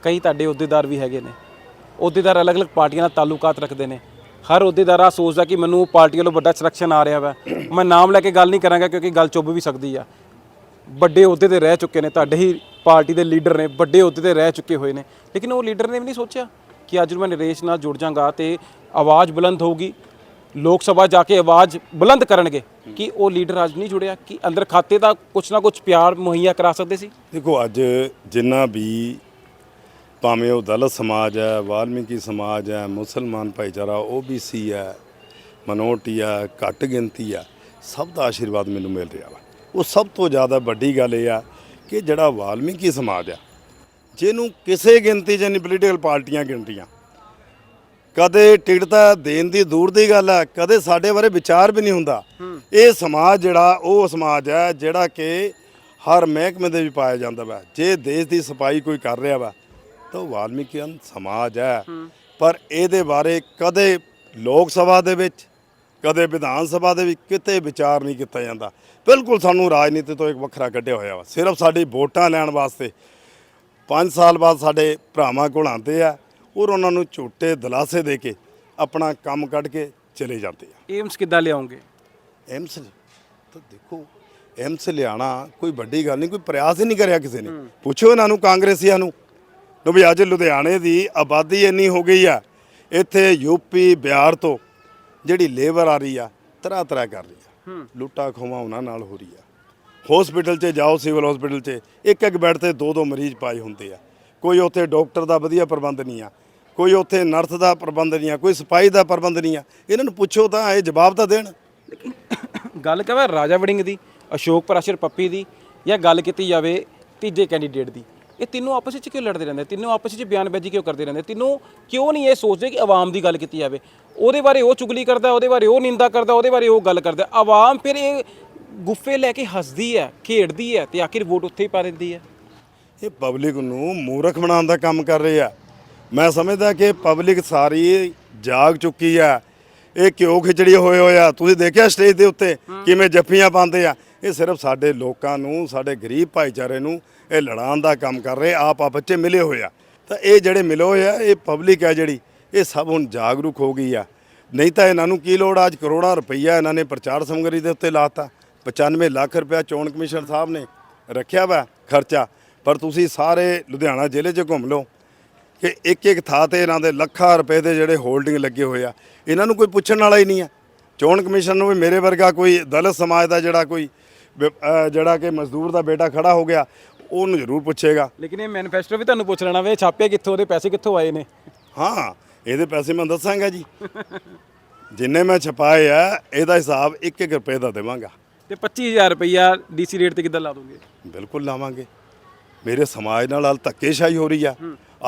ਕਈ ਤੁਹਾਡੇ ਅਹੁਦੇਦਾਰ ਵੀ ਹੈਗੇ ਨੇ। ਅਹੁਦੇਦਾਰ ਅਲੱਗ-ਅਲੱਗ ਪਾਰਟੀਆਂ ਨਾਲ ਤਾਲੁਕਾਤ ਰੱਖਦੇ ਨੇ। ਹਰ ਅਹੁਦੇਦਾਰ ਆ ਸੋਚਦਾ ਕਿ ਮੈਨੂੰ ਪਾਰਟੀ ਵੱਲੋਂ ਵੱਡਾ ਸਿਲੈਕਸ਼ਨ ਆ ਰਿਹਾ ਵਾ। ਮੈਂ ਨਾਮ ਲੈ ਕੇ ਗੱਲ ਨਹੀਂ ਕਰਾਂਗਾ ਕਿਉਂਕਿ ਗੱਲ ਚੁੱਭ ਵੀ ਸਕਦੀ ਆ। ਵੱਡੇ ਅਹੁਦੇ ਤੇ ਰਹਿ ਚੁੱਕੇ ਨੇ, ਤੁਹਾਡੇ ਹੀ ਪਾਰਟੀ ਦੇ ਲੀਡਰ ਨੇ, ਵੱਡੇ ਅਹੁਦੇ ਤੇ ਰਹਿ ਚੁੱਕੇ ਹੋਏ ਨੇ। ਲੇਕਿਨ ਉਹ ਲੀਡਰ ਨੇ ਵੀ ਨਹੀਂ ਸੋਚਿਆ ਕਿ ਅੱਜ ਮੈਂ ਨਰੇਸ਼ ਨਾਲ ਜੁੜ ਜਾਗਾ ਤੇ ਆਵਾਜ਼ ਬੁਲੰਦ ਹੋਊਗੀ। ਲੋਕ ਸਭਾ ਜਾ ਕੇ ਆਵਾਜ਼ ਬੁਲੰਦ ਕਰਨਗੇ ਕਿ ਉਹ ਲੀਡਰ ਅੱਜ ਨਹੀਂ ਜੁੜਿਆ, ਕਿ ਅੰਦਰ ਖਾਤੇ ਦਾ ਕੁਛ ਨਾ ਕੁਛ ਪਿਆਰ ਮੁਹੱਈਆ ਕਰਾ ਸਕਦੇ ਸੀ। ਦੇਖੋ, ਅੱਜ ਜਿੰਨਾ ਵੀ ਭਾਵੇਂ ਉਹ ਦਲਿਤ ਸਮਾਜ ਹੈ, ਵਾਲਮੀਕੀ ਸਮਾਜ ਹੈ, ਮੁਸਲਮਾਨ ਭਾਈਚਾਰਾ ਓਬੀਸੀ ਹੈ ਮਨੋਰਟੀ ਹੈ, ਘੱਟ ਗਿਣਤੀ ਹੈ, ਸਭ ਦਾ ਆਸ਼ੀਰਵਾਦ ਮੈਨੂੰ ਮਿਲ ਰਿਹਾ ਵਾ। ਉਹ ਸਭ ਤੋਂ ਜ਼ਿਆਦਾ ਵੱਡੀ ਗੱਲ ਇਹ ਆ ਕਿ ਜਿਹੜਾ ਵਾਲਮੀਕੀ ਸਮਾਜ ਆ, ਜਿਹਨੂੰ ਕਿਸੇ ਗਿਣਤੀ 'ਚ ਨਹੀਂ ਪੋਲੀਟੀਕਲ ਪਾਰਟੀਆਂ ਗਿਣਤੀਆਂ ਕਦੇ ਟਿਕਟ ਤਾਂ ਦੇਣ ਦੀ ਦੂਰ ਦੀ ਗੱਲ ਆ, ਕਦੇ ਸਾਡੇ ਬਾਰੇ ਵਿਚਾਰ ਵੀ ਨਹੀਂ ਹੁੰਦਾ। ਇਹ ਸਮਾਜ ਜਿਹੜਾ, ਉਹ ਸਮਾਜ ਹੈ ਜਿਹੜਾ ਕਿ ਹਰ ਮਹਿਕਮੇ ਦੇ ਵੀ ਪਾਇਆ ਜਾਂਦਾ ਵਾ। ਜੇ ਦੇਸ਼ ਦੀ ਸਫ਼ਾਈ ਕੋਈ ਕਰ ਰਿਹਾ ਵਾ ਤਾਂ ਵਾਲਮੀਕੀਨ ਸਮਾਜ ਹੈ। ਪਰ ਇਹਦੇ ਬਾਰੇ ਕਦੇ ਲੋਕ ਸਭਾ ਦੇ ਵਿੱਚ ਕਦੇ ਵਿਧਾਨ ਸਭਾ ਦੇ ਵਿੱਚ ਕਿਤੇ ਵਿਚਾਰ ਨਹੀਂ ਕੀਤਾ ਜਾਂਦਾ। ਬਿਲਕੁਲ ਸਾਨੂੰ ਰਾਜਨੀਤੀ ਤੋਂ ਇੱਕ ਵੱਖਰਾ ਕੱਢਿਆ ਹੋਇਆ ਵਾ। ਸਿਰਫ ਸਾਡੀ ਵੋਟਾਂ ਲੈਣ ਵਾਸਤੇ 5 ਸਾਲ ਬਾਅਦ ਸਾਡੇ ਭਰਾਵਾਂ ਕੋਲ ਆਉਂਦੇ ਆ ਔਰ ਉਹਨਾਂ ਨੂੰ ਝੂਟੇ ਦਿਲਾਸੇ ਦੇ ਕੇ ਆਪਣਾ ਕੰਮ ਕੱਢ ਕੇ ਚਲੇ ਜਾਂਦੇ ਆ। ਏਮਸ ਕਿੱਦਾਂ ਲਿਆਉਂਗੇ? ਐਮਸ ਤਾਂ ਦੇਖੋ ਐਮਸ ਲਿਆਣਾ ਕੋਈ ਵੱਡੀ ਗੱਲ ਨਹੀਂ ਕੋਈ ਪ੍ਰਯਾਸ ਹੀ ਨਹੀਂ ਕਰਿਆ ਕਿਸੇ ਨੇ। ਪੁੱਛੋ ਇਹਨਾਂ ਨੂੰ ਕਾਂਗਰਸੀਆਂ ਨੂੰ ਨੂੰ ਵੀ ਅੱਜ ਲੁਧਿਆਣੇ ਦੀ ਆਬਾਦੀ ਇੰਨੀ ਹੋ ਗਈ ਆ ਇੱਥੇ ਯੂਪੀ ਬਿਹਾਰ ਤੋਂ ਜਿਹੜੀ ਲੇਬਰ ਆ ਰਹੀ ਆ ਤਰ੍ਹਾਂ ਤਰ੍ਹਾਂ ਕਰ ਰਹੀ ਆ। ਲੁੱਟਾ ਖੋਵਾ ਉਹਨਾਂ ਨਾਲ ਹੋ ਰਹੀ ਆ। ਹਸਪੀਟਲ 'ਚ ਜਾਓ ਸਿਵਲ ਹਸਪੀਟਲ 'ਚ ਇੱਕ ਇੱਕ ਬੈੱਡ ਤੇ ਦੋ ਦੋ ਮਰੀਜ਼ ਪਾਏ ਹੁੰਦੇ ਆ। ਕੋਈ ਉੱਥੇ ਡਾਕਟਰ ਦਾ ਵਧੀਆ ਪ੍ਰਬੰਧ ਨਹੀਂ ਆ ਕੋਈ ਉੱਥੇ ਨਰਸ ਦਾ ਪ੍ਰਬੰਧ ਨਹੀਂ ਆ ਕੋਈ ਸਫ਼ਾਈ ਦਾ ਪ੍ਰਬੰਧ ਨਹੀਂ ਆ। ਇਹਨਾਂ ਨੂੰ ਪੁੱਛੋ ਤਾਂ ਇਹ ਜਵਾਬ ਤਾਂ ਦੇਣ। ਗੱਲ ਕਰਾਂ ਰਾਜਾ ਵੜਿੰਗ ਦੀ ਅਸ਼ੋਕ ਪ੍ਰਾਸ਼ਰ ਪੱਪੀ ਦੀ ਜਾਂ ਗੱਲ ਕੀਤੀ ਜਾਵੇ ਤੀਜੇ ਕੈਂਡੀਡੇਟ ਦੀ? ਇਹ ਤਿੰਨੋਂ ਆਪਸ ਵਿੱਚ ਕਿਉਂ ਲੜਦੇ ਰਹਿੰਦੇ? ਤਿੰਨੋਂ ਆਪਸ ਵਿੱਚ ਬਿਆਨਬਾਜ਼ੀ ਕਿਉਂ ਕਰਦੇ ਰਹਿੰਦੇ? ਤਿੰਨੋਂ ਕਿਉਂ ਨਹੀਂ ਇਹ ਸੋਚਦੇ ਕਿ ਆਵਾਮ ਦੀ ਗੱਲ ਕੀਤੀ ਜਾਵੇ? ਉਹਦੇ ਬਾਰੇ ਉਹ ਚੁਗਲੀ ਕਰਦਾ ਉਹਦੇ ਬਾਰੇ ਉਹ ਨਿੰਦਾ ਕਰਦਾ ਉਹਦੇ ਬਾਰੇ ਉਹ ਗੱਲ ਕਰਦਾ। ਆਵਾਮ ਫਿਰ ਇਹ ਗੁੱਫੇ ਲੈ ਕੇ ਹੱਸਦੀ ਹੈ ਖੇਡਦੀ ਹੈ ਤੇ ਆਖਿਰ ਵੋਟ ਉੱਥੇ ਹੀ ਪਾ ਦਿੰਦੀ ਹੈ। ਇਹ ਪਬਲਿਕ ਨੂੰ ਮੂਰਖ ਬਣਾਉਣ ਦਾ ਕੰਮ ਕਰ ਰਹੇ ਆ ਮੈਂ ਸਮਝਦਾ ਕਿ ਪਬਲਿਕ ਸਾਰੀ ਜਾਗ ਚੁੱਕੀ ਆ ਇਹ ਕਿਉਂ ਖਿਚੜੀ ਹੋਏ ਹੋਏ ਆ? ਤੁਸੀਂ ਦੇਖਿਆ ਸਟੇਜ ਦੇ ਉੱਤੇ ਕਿਵੇਂ ਜੱਫੀਆਂ ਪਾਉਂਦੇ ਆ? ਇਹ ਸਿਰਫ ਸਾਡੇ ਲੋਕਾਂ ਨੂੰ, ਸਾਡੇ ਗਰੀਬ ਭਾਈਚਾਰੇ ਨੂੰ ਇਹ ਲੜਾਉਣ ਦਾ ਕੰਮ ਕਰ ਰਹੇ, ਆਪ ਆਪ ਬੱਚੇ ਮਿਲੇ ਹੋਏ ਆ। ਤਾਂ ਇਹ ਜਿਹੜੇ ਮਿਲੇ ਹੋਏ ਆ, ਇਹ ਪਬਲਿਕ ਆ ਜਿਹੜੀ, ਇਹ ਸਭ ਹੁਣ ਜਾਗਰੂਕ ਹੋ ਗਈ ਆ। ਨਹੀਂ ਤਾਂ ਇਹਨਾਂ ਨੂੰ ਕੀ ਲੋੜ ਆ? ਅੱਜ ਕਰੋੜਾਂ ਰੁਪਈਆ ਇਹਨਾਂ ਨੇ ਪ੍ਰਚਾਰ ਸਮਗਰੀ ਦੇ ਉੱਤੇ ਲਾਤਾ। 95 ਲੱਖ ਰੁਪਇਆ ਚੋਣ ਕਮਿਸ਼ਨ ਸਾਹਿਬ ਨੇ ਰੱਖਿਆ ਵਾ ਖਰਚਾ। ਪਰ ਤੁਸੀਂ ਸਾਰੇ ਲੁਧਿਆਣਾ ਜ਼ਿਲ੍ਹੇ 'ਚ ਘੁੰਮ ਲਓ ਕਿ ਇੱਕ ਇੱਕ ਥਾਂ ਤੇ ਇਹਨਾਂ ਦੇ ਲੱਖਾਂ ਰੁਪਏ ਦੇ ਜਿਹੜੇ ਹੋਲਡਿੰਗ ਲੱਗੇ ਹੋਏ ਆ, ਇਹਨਾਂ ਨੂੰ ਕੋਈ ਪੁੱਛਣ ਵਾਲਾ ਹੀ ਨਹੀਂ ਆ। ਚੋਣ ਕਮਿਸ਼ਨ ਨੂੰ ਵੀ ਮੇਰੇ ਵਰਗਾ ਕੋਈ ਦਲਿਤ ਸਮਾਜ ਦਾ ਜਿਹੜਾ ਕੋਈ ਜਿਹੜਾ ਕਿ ਮਜ਼ਦੂਰ ਦਾ ਬੇਟਾ ਖੜਾ ਹੋ ਗਿਆ ਉਹਨੂੰ ਜ਼ਰੂਰ ਪੁੱਛੇਗਾ। ਲੇਕਿਨ ਇਹ ਮੈਨੀਫੈਸਟੋ ਵੀ ਤੁਹਾਨੂੰ ਪੁੱਛ ਲੈਣਾ ਵੇ ਛਾਪੇ ਕਿੱਥੋਂ ਉਹਦੇ ਪੈਸੇ ਕਿੱਥੋਂ ਆਏ ਨੇ? ਹਾਂ ਇਹਦੇ ਪੈਸੇ ਮੈਂ ਦੱਸਾਂਗਾ ਜੀ। ਜਿੰਨੇ ਮੈਂ ਛਪਾਏ ਆ ਇਹਦਾ ਹਿਸਾਬ ਇੱਕ ਇੱਕ ਰੁਪਏ ਦਾ ਦੇਵਾਂਗਾ। ਤੇ 25000 ਰੁਪਈਆ ਡੀਸੀ ਰੇਟ ਤੇ ਕਿੱਦਾਂ ਲਾ ਦੋਗੇ? ਬਿਲਕੁਲ ਲਾਵਾਂਗੇ। ਮੇਰੇ ਸਮਾਜ ਨਾਲ ਹਾਲ ਧੱਕੇਸ਼ਾਹੀ ਹੋ ਰਹੀ ਆ।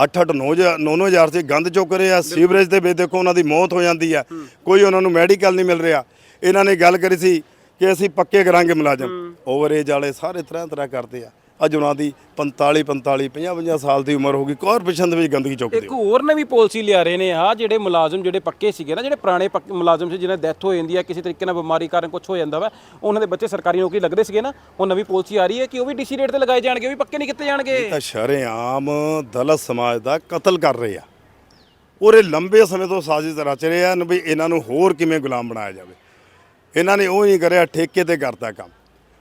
8-8 9-9000 ਤੇ ਗੰਦ ਚੁੱਕ ਰਹੇ ਆ। ਸੀਵਰੇਜ ਦੇ ਵਿੱਚ ਦੇਖੋ ਉਹਨਾਂ ਦੀ ਮੌਤ ਹੋ ਜਾਂਦੀ ਆ। ਕੋਈ ਉਹਨਾਂ ਨੂੰ ਮੈਡੀਕਲ ਨਹੀਂ ਮਿਲ ਰਿਹਾ। ਇਹਨਾਂ ਨੇ ਗੱਲ ਕਰੀ ਸੀ ਕਿ ਅਸੀਂ ਪੱਕੇ ਕਰਾਂਗੇ ਮੁਲਾਜ਼ਮ। ਓਵਰ ਏਜ ਵਾਲੇ ਸਾਰੇ ਤਰ੍ਹਾਂ ਤਰ੍ਹਾਂ ਕਰਦੇ ਆ। ਅੱਜ ਉਹਨਾਂ ਦੀ 45 45 50 50 ਸਾਲ ਦੀ ਉਮਰ ਹੋ ਗਈ ਕਾਰਪੋਰੇਸ਼ਨ ਦੇ ਵਿੱਚ ਗੰਦਗੀ ਚੁੱਕਦੇ ਇੱਕ ਹੋਰ ਨਵੀਂ ਪਾਲਿਸੀ ਲਿਆ ਰਹੇ ਨੇ ਆ ਜਿਹੜੇ ਮੁਲਾਜ਼ਮ ਜਿਹੜੇ ਪੱਕੇ ਸੀਗੇ ਨਾ ਜਿਹੜੇ ਪੁਰਾਣੇ ਪੱਕੇ ਮੁਲਾਜ਼ਮ ਸੀ ਜਿਹਨਾਂ ਡੈਥ ਹੋ ਜਾਂਦੀ ਹੈ ਕਿਸੇ ਤਰੀਕੇ ਨਾਲ ਬਿਮਾਰੀ ਕਾਰਨ ਕੁਝ ਹੋ ਜਾਂਦਾ ਵਾ ਉਹਨਾਂ ਦੇ ਬੱਚੇ ਸਰਕਾਰੀ ਨੌਕਰੀ ਲੱਗਦੇ ਸੀਗੇ ਨਾ ਉਹ ਨਵੀਂ ਪਾਲਿਸੀ ਆ ਰਹੀ ਹੈ ਕਿ ਉਹ ਵੀ ਡੀਸੀ ਰੇਟ ਤੇ ਲਗਾਏ ਜਾਣਗੇ ਉਹ ਵੀ ਪੱਕੇ ਨਹੀਂ ਕੀਤੇ ਜਾਣਗੇ। ਤਾਂ ਸ਼ਰੇਆਮ ਦਲਿਤ ਸਮਾਜ ਦਾ ਕਤਲ ਕਰ ਰਹੇ ਆ। ਔਰ ਇਹ ਲੰਬੇ ਸਮੇਂ ਤੋਂ ਸਾਜ਼ਿਸ਼ ਰਚ ਰਹੇ ਆ ਵੀ ਇਹਨਾਂ ਨੂੰ ਹੋਰ ਕਿਵੇਂ ਗੁਲਾਮ ਬਣਾਇਆ ਜਾਵੇ। ਇਹਨਾਂ ਨੇ ਉਹ ਨਹੀਂ ਕਰਿਆ ਠੇਕੇ ਤੇ ਕਰਤਾ ਕੰਮ।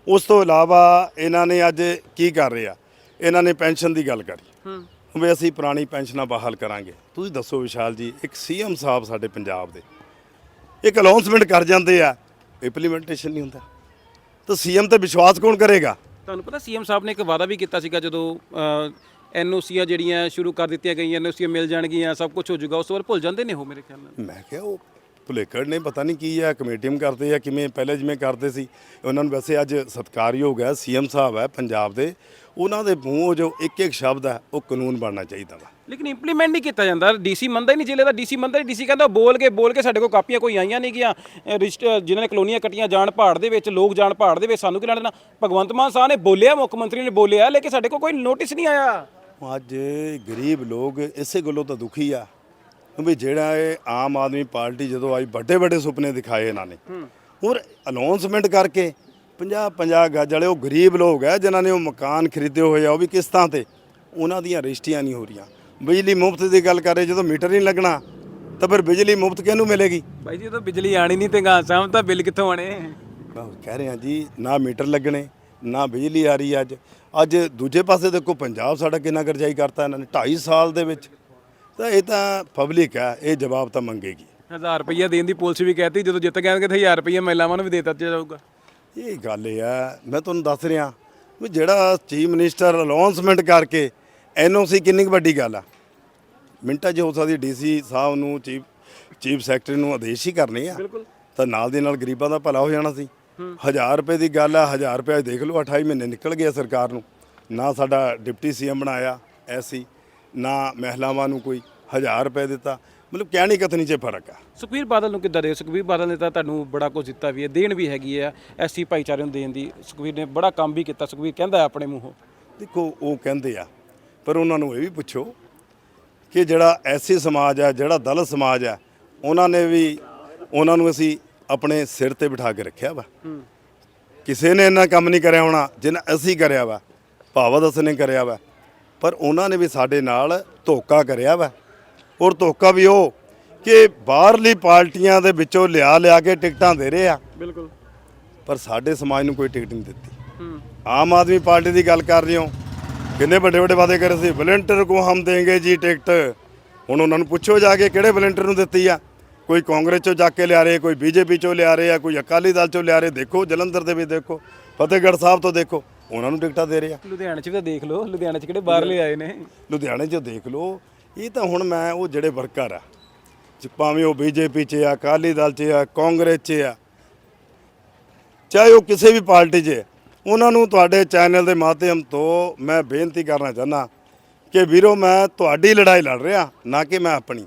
ਉਸ ਤੋਂ ਇਲਾਵਾ ਇਹਨਾਂ ਨੇ ਅੱਜ ਕੀ ਕਰ ਰਹੇ ਇਹਨਾਂ ਨੇ ਪੈਨਸ਼ਨ ਦੀ ਗੱਲ ਕਰੀ। ਹੂੰ। ਵੀ ਅਸੀਂ ਪੁਰਾਣੀ ਪੈਨਸ਼ਨਾਂ ਬਹਾਲ ਕਰਾਂਗੇ। ਤੁਸੀਂ ਦੱਸੋ ਵਿਸ਼ਾਲ ਜੀ ਇੱਕ ਸੀਐਮ ਸਾਹਿਬ ਸਾਡੇ ਪੰਜਾਬ ਦੇ। ਇੱਕ ਅਨਾਉਂਸਮੈਂਟ ਕਰ ਜਾਂਦੇ ਆ ਇੰਪਲੀਮੈਂਟੇਸ਼ਨ ਨਹੀਂ ਹੁੰਦਾ। ਤਾਂ ਸੀਐਮ ਤੇ ਵਿਸ਼ਵਾਸ ਕੌਣ ਕਰੇਗਾ? ਤੁਹਾਨੂੰ ਪਤਾ ਸੀਐਮ ਸਾਹਿਬ ਨੇ ਇੱਕ ਵਾਅਦਾ ਵੀ ਕੀਤਾ ਸੀਗਾ ਜਦੋਂ ਐਨਓਸੀਆਂ ਜਿਹੜੀਆਂ ਸ਼ੁਰੂ ਕਰ ਦਿੱਤੀਆਂ ਗਈਆਂ ਐਨਓਸੀਆਂ ਮਿਲ ਜਾਣਗੀਆਂ ਸਭ ਕੁਝ ਹੋ ਜਾਊਗਾ ਉਸ ਤੋਂ ਬਾਅਦ ਭੁੱਲ ਜਾਂਦੇ ਨੇ ਉਹ ਮੇਰੇ ਖਿਆਲ ਨਾਲ। ਮੈਂ ਕਿਹਾ ਉਹ ਭੁਲੇਖੜ ਨੇ ਪਤਾ ਨਹੀਂ ਕੀ ਹੈ ਕਮੇਟੀਆਂ ਕਰਦੇ ਆ ਕਿਵੇਂ ਪਹਿਲੇ ਜਿਵੇਂ ਕਰਦੇ ਸੀ। ਉਹਨਾਂ ਨੂੰ ਵੈਸੇ ਅੱਜ ਸਤਿਕਾਰਯੋਗ ਹੈ ਸੀਐਮ ਸਾਹਿਬ ਹੈ ਪੰਜਾਬ ਦੇ। ਉਹਨਾਂ ਦੇ ਮੂੰਹੋਂ ਜੋ ਇੱਕ ਇੱਕ ਸ਼ਬਦ ਹੈ ਉਹ ਕਾਨੂੰਨ ਬਣਨਾ ਚਾਹੀਦਾ ਵਾ। ਲੇਕਿਨ ਇੰਪਲੀਮੈਂਟ ਨਹੀਂ ਕੀਤਾ ਜਾਂਦਾ। ਡੀਸੀ ਮੰਨਦਾ ਹੀ ਨਹੀਂ ਜ਼ਿਲ੍ਹੇ ਦਾ। ਡੀਸੀ ਮੰਨਦਾ ਹੀ ਡੀਸੀ ਕਹਿੰਦਾ ਬੋਲ ਕੇ ਬੋਲ ਕੇ ਸਾਡੇ ਕੋਲ ਕਾਪੀਆਂ ਕੋਈ ਆਈਆਂ ਨਹੀਂ ਗਿਆ ਰਜਿਸਟਰ ਜਿਨ੍ਹਾਂ ਨੇ ਕਲੋਨੀਆਂ ਕੱਟੀਆਂ ਜਾਣ ਪਹਾੜ ਦੇ ਵਿੱਚ ਲੋਕ ਜਾਣ ਪਹਾੜ ਦੇ ਵਿੱਚ ਸਾਨੂੰ ਕੀ ਲੈਣਾ ਦੇਣਾ? ਭਗਵੰਤ ਮਾਨ ਸਾਹਿਬ ਨੇ ਬੋਲਿਆ ਮੁੱਖ ਮੰਤਰੀ ਨੇ ਬੋਲਿਆ ਲੇਕਿਨ ਸਾਡੇ ਕੋਲ ਕੋਈ ਨੋਟਿਸ ਨਹੀਂ ਆਇਆ। ਅੱਜ ਗਰੀਬ ਲੋਕ ਇਸੇ ਗੱਲੋਂ ਤਾਂ ਦੁਖੀ ਆ। ਵੀ ਜਿਹੜਾ ਇਹ ਆਮ ਆਦਮੀ ਪਾਰਟੀ ਜਦੋਂ ਆਈ ਵੱਡੇ ਵੱਡੇ ਸੁਪਨੇ ਦਿਖਾਏ ਇਹਨਾਂ ਨੇ। ਹੋਰ ਅਨਾਉਂਸਮੈਂਟ ਕਰਕੇ 50 50 ਗੱਜ ਵਾਲੇ ਉਹ ਗਰੀਬ ਲੋਕ ਹੈ ਜਿਨ੍ਹਾਂ ਨੇ ਉਹ ਮਕਾਨ ਖਰੀਦੇ ਹੋਏ ਆ ਉਹ ਵੀ ਕਿਸ਼ਤਾਂ ਤੇ? ਉਹਨਾਂ ਦੀਆਂ ਰਜਿਸਟਰੀਆਂ ਨਹੀਂ ਹੋ ਰਹੀਆਂ। ਬਿਜਲੀ ਮੁਫਤ ਦੀ ਗੱਲ ਕਰ ਰਹੇ ਜਦੋਂ ਮੀਟਰ ਨਹੀਂ ਲੱਗਣਾ ਤਾਂ ਫਿਰ ਬਿਜਲੀ ਮੁਫਤ ਕਿਹਨੂੰ ਮਿਲੇਗੀ? ਬਾਈ ਜੀ ਜਦੋਂ ਬਿਜਲੀ ਆਣੀ ਨਹੀਂ ਤੇ ਗਾਂ ਸਾਹਮ ਤਾਂ ਬਿੱਲ ਕਿੱਥੋਂ ਆਣੇ ਕਹਿ ਰਿਹਾ ਜੀ ਨਾ ਮੀਟਰ ਲੱਗਣੇ ਨਾ ਬਿਜਲੀ ਆ ਰਹੀ ਅੱਜ। ਅੱਜ ਦੂਜੇ ਪਾਸੇ ਦੇਖੋ ਪੰਜਾਬ ਸਾਡਾ ਕਿੰਨਾ ਕਰਜ਼ਾਈ ਕਰਤਾ ਇਹਨਾਂ ਨੇ। 2.5 ਸਾਲ ਦੇ ਵਿੱਚ ਤਾਂ ਇਹ ਤਾਂ ਪਬਲਿਕ ਹੈ ਇਹ ਜਵਾਬ ਤਾਂ ਮੰਗੇਗੀ। 1000 ਰੁਪਈਆ ਦੇਣ ਦੀ ਪੁਲਿਸ ਵੀ ਕਹਿਤੀ ਜਦੋਂ ਜਿੱਤ ਗਏ ਤਾਂ 1000 ਰੁਪਈਆ ਮਹਿਲਾਵਾਂ ਨੂੰ ਵੀ ਦੇ ਦਿੱਤਾ ਜਾਊਗਾ। ਇਹ ਗੱਲ ਇਹ ਹੈ ਮੈਂ ਤੁਹਾਨੂੰ ਦੱਸ ਰਿਹਾ ਵੀ ਜਿਹੜਾ ਚੀਫ ਮਿਨਿਸਟਰ ਅਨਾਉਂਸਮੈਂਟ ਕਰਕੇ ਐਨਓਸੀ ਕਿੰਨੀ ਵੱਡੀ ਗੱਲ ਆ। ਮਿੰਟਾਂ 'ਚ ਹੋ ਸਕਦੀ ਡੀਸੀ ਸਾਹਿਬ ਨੂੰ ਚੀਫ ਚੀਫ ਸੈਕਟਰੀ ਨੂੰ ਆਦੇਸ਼ ਹੀ ਕਰਨੇ ਆ। ਬਿਲਕੁਲ। ਤਾਂ ਨਾਲ ਦੇ ਨਾਲ ਗਰੀਬਾਂ ਦਾ ਭਲਾ ਹੋ ਜਾਣਾ ਸੀ। 1000 ਰੁਪਏ ਦੀ ਗੱਲ ਆ 1000 ਰੁਪਏ ਦੇਖ ਲਓ 28 ਮਹੀਨੇ ਨਿਕਲ ਗਏ ਸਰਕਾਰ ਨੂੰ। ਨਾ ਸਾਡਾ ਡਿਪਟੀ ਸੀਐਮ ਬਣਾਇਆ ਐਸੀ ਨਾ ਮਹਿਲਾਵਾਂ ਨੂੰ ਕੋਈ 1000 ਰੁਪਏ ਦਿੱਤਾ। ਮਤਲਬ ਕਹਿਣੀ ਕਥਨੀ 'ਚ ਫ਼ਰਕ ਆ। ਸੁਖਬੀਰ ਬਾਦਲ ਨੂੰ ਕਿੱਦਾਂ ਦੇ ਸੁਖਬੀਰ ਬਾਦਲ ਨੇ ਤਾਂ ਤੁਹਾਨੂੰ ਬੜਾ ਕੁਝ ਦਿੱਤਾ ਵੀ ਹੈ ਦੇਣ ਵੀ ਹੈਗੀ ਹੈ ਐਸੀ ਭਾਈਚਾਰੇ ਨੂੰ ਦੇਣ ਦੀ। ਸੁਖਬੀਰ ਨੇ ਬੜਾ ਕੰਮ ਵੀ ਕੀਤਾ। ਸੁਖਬੀਰ ਕਹਿੰਦਾ ਆਪਣੇ ਮੂੰਹੋਂ। ਦੇਖੋ ਉਹ ਕਹਿੰਦੇ ਆ ਪਰ ਉਹਨਾਂ ਨੂੰ ਇਹ ਵੀ ਪੁੱਛੋ ਕਿ ਜਿਹੜਾ ਐਸੀ ਸਮਾਜ ਆ ਜਿਹੜਾ ਦਲਿਤ ਸਮਾਜ ਆ ਉਹਨਾਂ ਨੇ ਵੀ ਉਹਨਾਂ ਨੂੰ ਅਸੀਂ ਆਪਣੇ ਸਿਰ ਤੇ ਬਿਠਾ ਕੇ ਰੱਖਿਆ ਵਾ। ਕਿਸੇ ਨੇ ਇੰਨਾ ਕੰਮ ਨਹੀਂ ਕਰਿਆ ਹੋਣਾ ਜਿੰਨਾ ਅਸੀਂ ਕਰਿਆ ਵਾ ਭਾਵਤ ਅਸ ਨੇ ਕਰਿਆ ਵਾ। ਪਰ ਉਹਨਾਂ ਨੇ ਵੀ ਸਾਡੇ ਨਾਲ ਧੋਖਾ ਕਰਿਆ ਵਾ। ਔਰ ਧੋਖਾ ਵੀ ਉਹ ਕਿ ਬਾਹਰਲੀ ਪਾਰਟੀਆਂ ਦੇ ਵਿੱਚੋਂ ਲਿਆ ਲਿਆ ਕੇ ਟਿਕਟਾਂ ਦੇ ਰਹੇ ਆ। ਬਿਲਕੁਲ। ਪਰ ਸਾਡੇ ਸਮਾਜ ਨੂੰ ਕੋਈ ਟਿਕਟ ਨਹੀਂ ਦਿੱਤੀ। ਆਮ ਆਦਮੀ ਪਾਰਟੀ ਦੀ ਗੱਲ ਕਰ ਰਹੇ ਹੋ। ਕਿੰਨੇ ਵੱਡੇ ਵੱਡੇ ਵਾਅਦੇ ਕਰੇ ਸੀ ਵਲੰਟੀਅਰ ਕੋ ਹਮ ਦੇਂਗੇ ਜੀ ਟਿਕਟ। ਹੁਣ ਉਹਨਾਂ ਨੂੰ ਪੁੱਛੋ ਜਾ ਕੇ ਕਿਹੜੇ ਵਲੰਟੀਅਰ ਨੂੰ ਦਿੱਤੀ ਆ। ਕੋਈ ਕਾਂਗਰਸ ਚੋਂ ਜਾ ਕੇ ਲਿਆ ਰਹੇ ਕੋਈ ਬੀਜੇਪੀ ਚੋਂ ਲਿਆ ਰਹੇ ਆ ਕੋਈ ਅਕਾਲੀ ਦਲ ਚੋਂ ਲਿਆ ਰਹੇ ਦੇਖੋ ਜਲੰਧਰ ਦੇ ਵੀ ਦੇਖੋ ਫਤਿਹਗੜ੍ਹ ਸਾਹਿਬ ਤੋਂ ਦੇਖੋ। ਉਹਨਾਂ ਨੂੰ ਟਿਕਟਾਂ ਦੇ ਰਹੇ। ਆ ਲੁਧਿਆਣੇ 'ਚ ਵੀ ਤਾਂ ਦੇਖ ਲਓ ਲੁਧਿਆਣੇ 'ਚ ਕਿਹੜੇ ਬਾਹਰਲੇ ਆਏ ਨੇ। ਲੁਧਿਆਣੇ 'ਚ ਦੇਖ ਲਓ ਇਹ ਤਾਂ ਹੁਣ ਮੈਂ ਉਹ ਜਿਹੜੇ ਵਰਕਰ ਆ ਚ- ਭਾਵੇਂ ਉਹ ਬੀਜੇਪੀ 'ਚ ਆ ਅਕਾਲੀ ਦਲ 'ਚ ਆ ਕਾਂਗਰਸ 'ਚ ਆ ਚਾਹੇ ਉਹ ਕਿਸੇ ਵੀ ਪਾਰਟੀ 'ਚ ਹੈ, ਉਹਨਾਂ ਨੂੰ ਤੁਹਾਡੇ ਚੈਨਲ ਦੇ ਮਾਧਿਅਮ ਤੋਂ ਮੈਂ ਬੇਨਤੀ ਕਰਨਾ ਚਾਹੁੰਦਾ ਕਿ ਵੀਰੋ ਮੈਂ ਤੁਹਾਡੀ ਲੜਾਈ ਲੜ ਰਿਹਾ ਨਾ ਕਿ ਮੈਂ ਆਪਣੀ।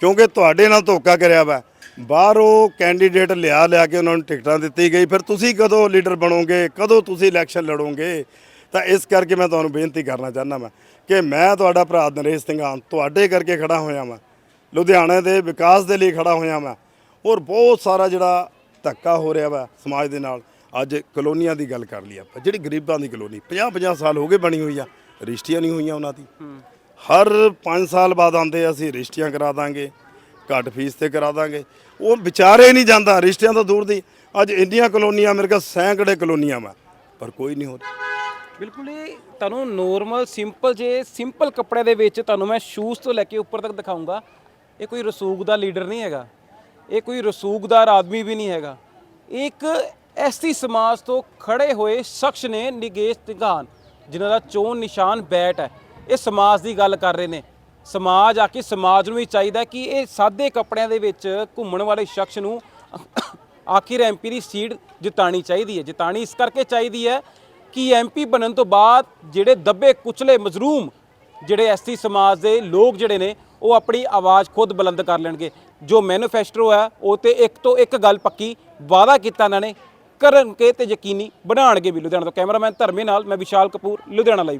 ਕਿਉਂਕਿ ਤੁਹਾਡੇ ਨਾਲ ਧੋਖਾ ਕਰਿਆ ਵਾ। ਬਾਹਰੋਂ ਕੈਂਡੀਡੇਟ ਲਿਆ ਲਿਆ ਕੇ ਉਹਨਾਂ ਨੂੰ ਟਿਕਟਾਂ ਦਿੱਤੀ ਗਈ। ਫਿਰ ਤੁਸੀਂ ਕਦੋਂ ਲੀਡਰ ਬਣੋਗੇ? ਕਦੋਂ ਤੁਸੀਂ ਇਲੈਕਸ਼ਨ ਲੜੋਗੇ? ਤਾਂ ਇਸ ਕਰਕੇ ਮੈਂ ਤੁਹਾਨੂੰ ਬੇਨਤੀ ਕਰਨਾ ਚਾਹੁੰਦਾ ਮੈਂ ਕਿ ਮੈਂ ਤੁਹਾਡਾ ਭਰਾ ਨਰੇਸ਼ ਸਿੰਘ ਹਾਂ ਤੁਹਾਡੇ ਕਰਕੇ ਖੜਾ ਹੋਇਆ ਮੈਂ ਲੁਧਿਆਣੇ ਦੇ ਵਿਕਾਸ ਦੇ ਲਈ ਖੜਾ ਹੋਇਆ ਮੈਂ ਔਰ ਬਹੁਤ ਸਾਰਾ ਜਿਹੜਾ ਧੱਕਾ ਹੋ ਰਿਹਾ ਵਾ ਸਮਾਜ ਦੇ ਨਾਲ ਅੱਜ ਕਲੋਨੀਆਂ ਦੀ ਗੱਲ ਕਰ ਲਈ ਆਪਾਂ। ਜਿਹੜੀ ਗਰੀਬਾਂ ਦੀ ਕਲੋਨੀ 50 50 ਸਾਲ ਹੋ ਗਏ ਬਣੀ ਹੋਈ ਆ ਰਜਿਸਟਰੀਆਂ ਨਹੀਂ ਹੋਈਆਂ ਉਹਨਾਂ ਦੀ। ਹਰ 5 ਸਾਲ ਬਾਅਦ ਆਉਂਦੇ ਆ, ਅਸੀਂ ਰਜਿਸਟਰੀਆਂ ਕਰਾ ਦਾਂਗੇ। ਘੱਟ ਫੀਸ ਤੇ ਕਰਾ ਦਾਂਗੇ। ਉਹ ਵਿਚਾਰੇ ਨਹੀਂ ਜਾਂਦਾ, ਰਿਸ਼ਤਿਆਂ ਤੋਂ ਦੂਰ ਦੀ। ਅੱਜ ਇੰਡੀਆਂ ਕਲੋਨੀਆਂ, ਮੇਰੇ ਕੋਲ ਸੈਂਕੜੇ ਕਲੋਨੀਆਂ ਵਾ, ਪਰ ਕੋਈ ਨਹੀਂ ਹੋ ਬਿਲਕੁਲ ਇਹ ਤੁਹਾਨੂੰ ਨੋਰਮਲ ਸਿੰਪਲ ਜੇ ਸਿੰਪਲ ਕੱਪੜੇ ਦੇ ਵਿੱਚ ਤੁਹਾਨੂੰ ਮੈਂ ਸ਼ੂਜ਼ ਤੋਂ ਲੈ ਕੇ ਉੱਪਰ ਤੱਕ ਦਿਖਾਉਂਗਾ ਇਹ ਕੋਈ ਰਸੂਖ ਦਾ ਲੀਡਰ ਨਹੀਂ ਹੈਗਾ। ਇਹ ਕੋਈ ਰਸੂਖਦਾਰ ਆਦਮੀ ਵੀ ਨਹੀਂ ਹੈਗਾ। ਇਹ ਇੱਕ ਐਸਟੀ ਸਮਾਜ ਤੋਂ ਖੜੇ ਹੋਏ ਸ਼ਖਸ ਨੇ ਨਿਗੇਸ਼ ਤਿਗਾਨ, ਜਿਨ੍ਹਾਂ ਦਾ ਚੋਣ ਨਿਸ਼ਾਨ ਬੈਟ ਹੈ। ਇਹ ਸਮਾਜ ਦੀ ਗੱਲ ਕਰ ਰਹੇ ਨੇ। ਸਮਾਜ ਆ ਕੇ ਸਮਾਜ ਨੂੰ ਵੀ ਚਾਹੀਦਾ ਕਿ ਇਹ ਸਾਦੇ ਕੱਪੜਿਆਂ ਦੇ ਵਿੱਚ ਘੁੰਮਣ ਵਾਲੇ ਸ਼ਖਸ ਨੂੰ ਆਖਿਰ ਐਮਪੀ ਦੀ ਸੀਟ ਜਿਤਾਣੀ ਚਾਹੀਦੀ ਹੈ। ਜਿਤਾਣੀ ਇਸ ਕਰਕੇ ਚਾਹੀਦੀ ਹੈ ਕਿ ਐਮਪੀ ਬਣਨ ਤੋਂ ਬਾਅਦ ਜਿਹੜੇ ਦੱਬੇ ਕੁਚਲੇ ਮਜ਼ਲੂਮ ਜਿਹੜੇ ਐਸਟੀ ਸਮਾਜ ਦੇ ਲੋਕ ਜਿਹੜੇ ਨੇ, ਉਹ ਆਪਣੀ ਆਵਾਜ਼ ਖੁਦ ਬੁਲੰਦ ਕਰ ਲੈਣਗੇ। ਜੋ ਮੈਨੀਫੈਸਟੋ ਹੈ, ਉਹ ਤੇ ਇੱਕ ਤੋਂ ਇੱਕ ਗੱਲ ਪੱਕੀ ਵਾਅਦਾ ਕੀਤਾ ਇਹਨਾਂ ਨੇ, ਕਰਨਗੇ ਤੇ ਯਕੀਨੀ ਬਣਾਉਣਗੇ ਵੀ ਲੁਧਿਆਣਾ ਤੋਂ। ਕੈਮਰਾਮੈਨ ਧਰਮੇ ਨਾਲ ਮੈਂ ਵਿਸ਼ਾਲ ਕਪੂਰ, ਲੁਧਿਆਣਾ ਲਾਈਵ